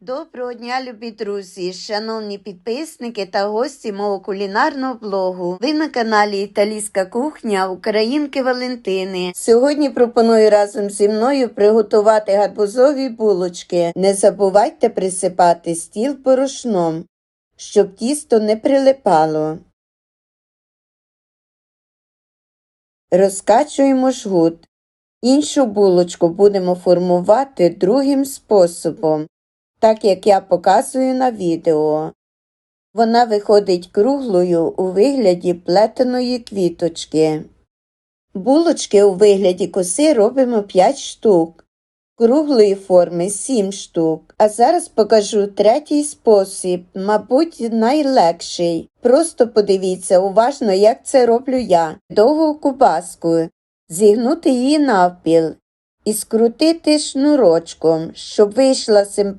Доброго дня, любі друзі, шановні підписники та гості мого кулінарного блогу. Ви на каналі Італійська кухня Українки Валентини. Сьогодні пропоную разом зі мною приготувати гарбузові булочки. Не забувайте присипати стіл порошном, щоб тісто не прилипало. Розкачуємо жгут. Іншу булочку будемо формувати другим способом так як я показую на відео. Вона виходить круглою у вигляді плетеної квіточки. Булочки у вигляді коси робимо 5 штук, круглої форми 7 штук. А зараз покажу третій спосіб, мабуть, найлегший. Просто подивіться уважно, як це роблю я. Довгу кубаску, зігнути її навпіл і скрутити шнурочком, щоб вийшла симпатична